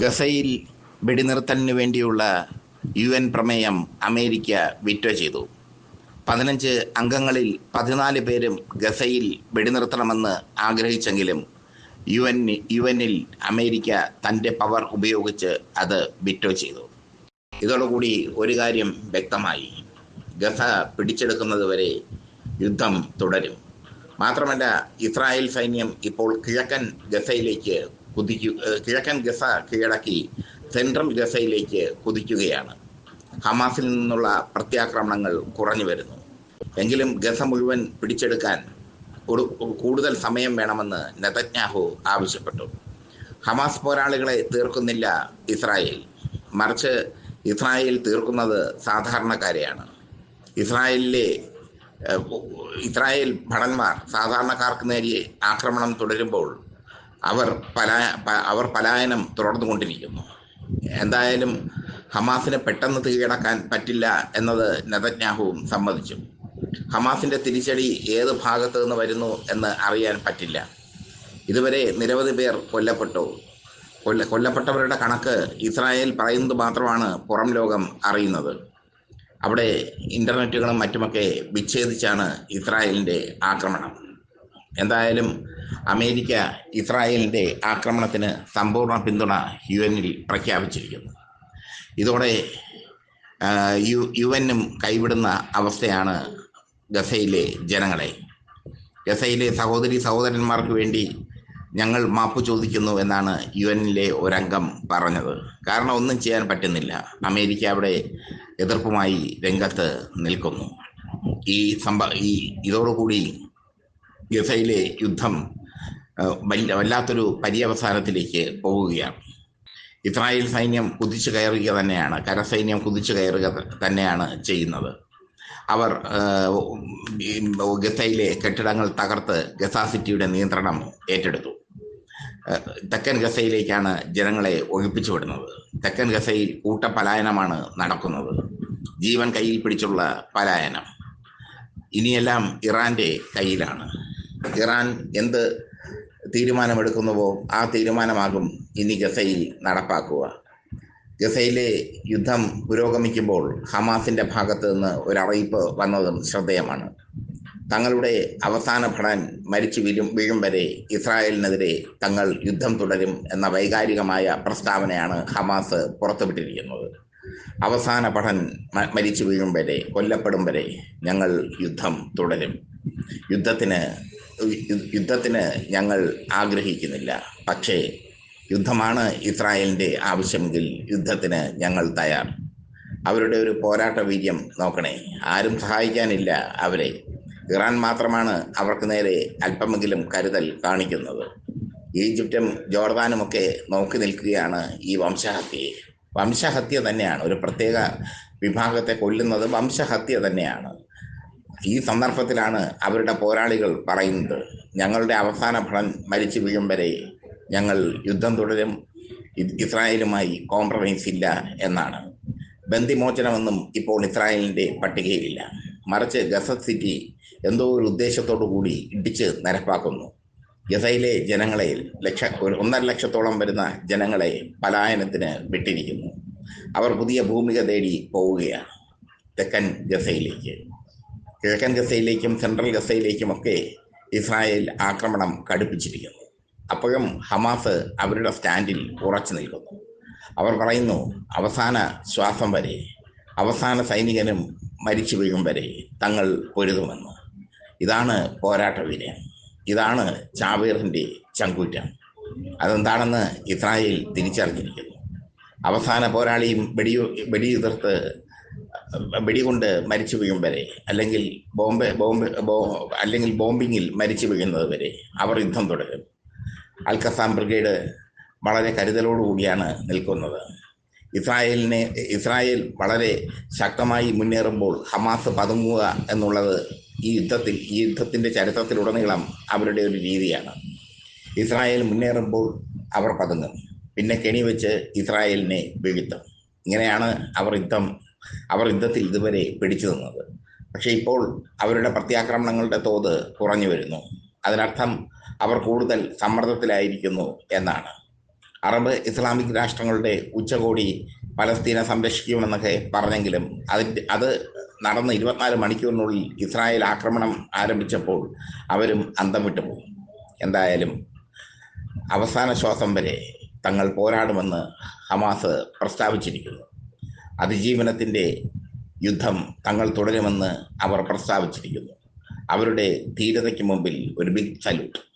ഗസയിൽ വെടിനിർത്തലിന് വേണ്ടിയുള്ള യു എൻ പ്രമേയം അമേരിക്ക വിറ്റോ ചെയ്തു. പതിനഞ്ച് അംഗങ്ങളിൽ പതിനാല് പേരും ഗസയിൽ വെടിനിർത്തണമെന്ന് ആഗ്രഹിച്ചെങ്കിലും യു എൻ യു എന്നിൽ അമേരിക്ക തന്റെ പവർ ഉപയോഗിച്ച് അത് വിറ്റോ ചെയ്തു. ഇതോടുകൂടി ഒരു കാര്യം വ്യക്തമായി. ഗസ പിടിച്ചെടുക്കുന്നതുവരെ യുദ്ധം തുടരും. മാത്രമല്ല ഇസ്രായേൽ സൈന്യം ഇപ്പോൾ കിഴക്കൻ ഗസയിലേക്ക് കുതിക്കു കിഴക്കൻ ഗസ കീഴടക്കി സെൻട്രൽ ഗസയിലേക്ക് കുതിക്കുകയാണ്. ഹമാസിൽ നിന്നുള്ള പ്രത്യാക്രമണങ്ങൾ കുറഞ്ഞു വരുന്നു. എങ്കിലും ഗസ മുഴുവൻ പിടിച്ചെടുക്കാൻ കൂടുതൽ സമയം വേണമെന്ന് നെതന്യാഹു ആവശ്യപ്പെട്ടു. ഹമാസ് പോരാളികളെ തീർക്കുന്നില്ല ഇസ്രായേൽ. മറിച്ച് ഇസ്രായേൽ തീർക്കുന്നത് സാധാരണക്കാരെയാണ്. ഇസ്രായേലിലെ ഇസ്രായേൽ ഭടന്മാർ സാധാരണക്കാർക്ക് നേരെ ആക്രമണം തുടരുമ്പോൾ അവർ പലായ അവർ പലായനം തുടർന്നു കൊണ്ടിരിക്കുന്നു എന്തായാലും ഹമാസിനെ പെട്ടെന്ന് കീഴടക്കാൻ പറ്റില്ല എന്നത് നെതന്യാഹുവും സമ്മതിച്ചു. ഹമാസിന്റെ തിരിച്ചടി ഏത് ഭാഗത്ത് നിന്ന് വരുന്നു എന്ന് അറിയാൻ പറ്റില്ല. ഇതുവരെ നിരവധി പേർ കൊല്ലപ്പെട്ടു. കൊല്ല കൊല്ലപ്പെട്ടവരുടെ കണക്ക് ഇസ്രായേൽ പറയുന്നത് മാത്രമാണ് പുറം ലോകം അറിയുന്നത്. അവിടെ ഇന്റർനെറ്റുകളും മറ്റുമൊക്കെ വിച്ഛേദിച്ചാണ് ഇസ്രായേലിന്റെ ആക്രമണം. എന്തായാലും അമേരിക്ക ഇസ്രായേലിന്റെ ആക്രമണത്തിന് സമ്പൂർണ പിന്തുണ യു എന്നിൽ പ്രഖ്യാപിച്ചിരിക്കുന്നു. ഇതോടെ യു യു എന്നും കൈവിടുന്ന അവസ്ഥയാണ് ഗസയിലെ ജനങ്ങളെ. ഗസയിലെ സഹോദരി സഹോദരന്മാർക്ക് വേണ്ടി ഞങ്ങൾ മാപ്പ് ചോദിക്കുന്നു എന്നാണ് യു എന്നിലെ ഒരംഗം പറഞ്ഞത്. കാരണം ഒന്നും ചെയ്യാൻ പറ്റുന്നില്ല. അമേരിക്ക അവിടെ എതിർപ്പുമായി രംഗത്ത് നിൽക്കുന്നു. ഈ സംഭ ഈ ഇതോടുകൂടി ഗസയിലെ യുദ്ധം വല്ല- വല്ലാത്തൊരു പര്യവസാനത്തിലേക്ക് പോവുകയാണ്. ഇസ്രായേൽ സൈന്യം കുതിച്ചു കയറുക തന്നെയാണ് കരസൈന്യം കുതിച്ചു കയറുക തന്നെയാണ് ചെയ്യുന്നത്. അവർ ഗസയിലെ കെട്ടിടങ്ങൾ തകർത്ത് ഗസ സിറ്റിയുടെ നിയന്ത്രണം ഏറ്റെടുത്തു. തെക്കൻ ഗസയിലേക്കാണ് ജനങ്ങളെ ഒഴിപ്പിച്ചു വിടുന്നത്. തെക്കൻ ഗസയിൽ കൂട്ടപലായനമാണ് നടക്കുന്നത്. ജീവൻ കയ്യിൽ പിടിച്ചുള്ള പലായനം. ഇനിയെല്ലാം ഇറാന്റെ കയ്യിലാണ്. ഇറാൻ എന്ത് തീരുമാനമെടുക്കുന്നുവോ ആ തീരുമാനമാകും ഇനി ഗസയിൽ നടപ്പാക്കുക. ഗസയിലെ യുദ്ധം പുരോഗമിക്കുമ്പോൾ ഹമാസിന്റെ ഭാഗത്ത് നിന്ന് ഒരറിയിപ്പ് വന്നതും ശ്രദ്ധേയമാണ്. തങ്ങളുടെ അവസാന ഭടൻ മരിച്ചു വീഴും വീഴും വരെ ഇസ്രായേലിനെതിരെ തങ്ങൾ യുദ്ധം തുടരും എന്ന വൈകാരികമായ പ്രസ്താവനയാണ് ഹമാസ് പുറത്തുവിട്ടിരിക്കുന്നത്. അവസാന ഭടൻ മരിച്ചു വീഴും വരെ കൊല്ലപ്പെടും വരെ ഞങ്ങൾ യുദ്ധം തുടരും. യുദ്ധത്തിന് യുദ്ധത്തിന് ഞങ്ങൾ ആഗ്രഹിക്കുന്നില്ല. പക്ഷേ യുദ്ധമാണ് ഇസ്രായേലിന്റെ ആവശ്യമെങ്കിൽ യുദ്ധത്തിന് ഞങ്ങൾ തയ്യാർ. അവരുടെ ഒരു പോരാട്ട വീര്യം നോക്കണേ. ആരും സഹായിക്കാനില്ല അവരെ. ഇറാൻ മാത്രമാണ് അവർക്ക് നേരെ അല്പമെങ്കിലും കരുതൽ കാണിക്കുന്നത്. ഈജിപ്തും ജോർദാനുമൊക്കെ നോക്കി നിൽക്കുകയാണ് ഈ വംശഹത്യയെ. വംശഹത്യ തന്നെയാണ്. ഒരു പ്രത്യേക വിഭാഗത്തെ കൊല്ലുന്നത് വംശഹത്യ തന്നെയാണ്. ഈ സന്ദർഭത്തിലാണ് അവരുടെ പോരാളികൾ പറയുന്നത്. ഞങ്ങളുടെ അവസാന ഫലം മരിച്ചു വീഴും വരെ ഞങ്ങൾ യുദ്ധം തുടരും. ഇസ്രായേലുമായി കോംപ്രമൈസ് ഇല്ല എന്നാണ്. ബന്ദിമോചനമൊന്നും ഇപ്പോൾ ഇസ്രായേലിന്റെ പട്ടികയിലില്ല. മറിച്ച് ഗസ സിറ്റി എന്തോ ഒരു ഉദ്ദേശത്തോടു കൂടി ഇടിച്ച് നിരപ്പാക്കുന്നു. ഗസയിലെ ജനങ്ങളെ ലക്ഷ ഒന്നര ലക്ഷത്തോളം വരുന്ന ജനങ്ങളെ പലായനത്തിന് വിട്ടിരിക്കുന്നു. അവർ പുതിയ ഭൂമിക തേടി പോവുകയാണ് തെക്കൻ ഗസയിലേക്ക്. കിഴക്കൻ ഗസയിലേക്കും സെൻട്രൽ ഗസയിലേക്കുമൊക്കെ ഇസ്രായേൽ ആക്രമണം കടുപ്പിച്ചിരിക്കുന്നു. അപ്പോഴും ഹമാസ് അവരുടെ സ്റ്റാൻഡിൽ ഉറച്ചു നിൽക്കുന്നു. അവർ പറയുന്നു അവസാന ശ്വാസം വരെ അവസാന സൈനികനും മരിച്ചു വീഴും വരെ തങ്ങൾ പൊരുതുമെന്ന്. ഇതാണ് പോരാട്ട വീര്യം. ഇതാണ് ചാവേറിന്റെ ചങ്കൂറ്റം. അതെന്താണെന്ന് ഇസ്രായേൽ തിരിച്ചറിഞ്ഞിരിക്കുന്നു. അവസാന പോരാളിയും വെടി വെടിയുതിർത്ത് വെടികൊണ്ട് മരിച്ചു വീഴും വരെ അല്ലെങ്കിൽ ബോംബെ ബോംബ് അല്ലെങ്കിൽ ബോംബിങ്ങിൽ മരിച്ചു വീഴുന്നത് വരെ അവർ യുദ്ധം തുടരും. അൽക്കസാം ബ്രിഗേഡ് വളരെ കരുതലോടുകൂടിയാണ് നിൽക്കുന്നത്. ഇസ്രായേലിനെ ഇസ്രായേൽ വളരെ ശക്തമായി മുന്നേറുമ്പോൾ ഹമാസ് പതുങ്ങുക എന്നുള്ളത് ഈ യുദ്ധത്തിൽ ഈ യുദ്ധത്തിന്റെ ചരിത്രത്തിലുടനീളം അവരുടെ ഒരു രീതിയാണ്. ഇസ്രായേൽ മുന്നേറുമ്പോൾ അവർ പതുങ്ങും. പിന്നെ കെണി വെച്ച് ഇസ്രായേലിനെ വീഴ്ത്തും ഇങ്ങനെയാണ് അവർ യുദ്ധം അവർ യുദ്ധത്തിൽ ഇതുവരെ പിടിച്ചു നിന്നത്. പക്ഷേ ഇപ്പോൾ അവരുടെ പ്രത്യാക്രമണങ്ങളുടെ തോത് കുറഞ്ഞു വരുന്നു. അതിനർത്ഥം അവർ കൂടുതൽ സമ്മർദ്ദത്തിലായിരിക്കുന്നു എന്നാണ്. അറബ് ഇസ്ലാമിക് രാഷ്ട്രങ്ങളുടെ ഉച്ചകോടി പലസ്തീനെ സംരക്ഷിക്കുമെന്നൊക്കെ പറഞ്ഞെങ്കിലും അതിന്റെ അത് നടന്ന ഇരുപത്തിനാല് മണിക്കൂറിനുള്ളിൽ ഇസ്രായേൽ ആക്രമണം ആരംഭിച്ചപ്പോൾ അവരും അന്തം വിട്ടുപോകും എന്തായാലും അവസാന ശ്വാസം വരെ തങ്ങൾ പോരാടുമെന്ന് ഹമാസ് പ്രസ്താവിച്ചിരിക്കുന്നു. അതിജീവനത്തിന്റെ യുദ്ധം തങ്ങൾ തുടരുമെന്ന് അവർ പ്രസ്താവിച്ചിരിക്കുന്നു. അവരുടെ ധീരതയ്ക്ക് മുമ്പിൽ ഒരു ബിഗ് സല്യൂട്ട്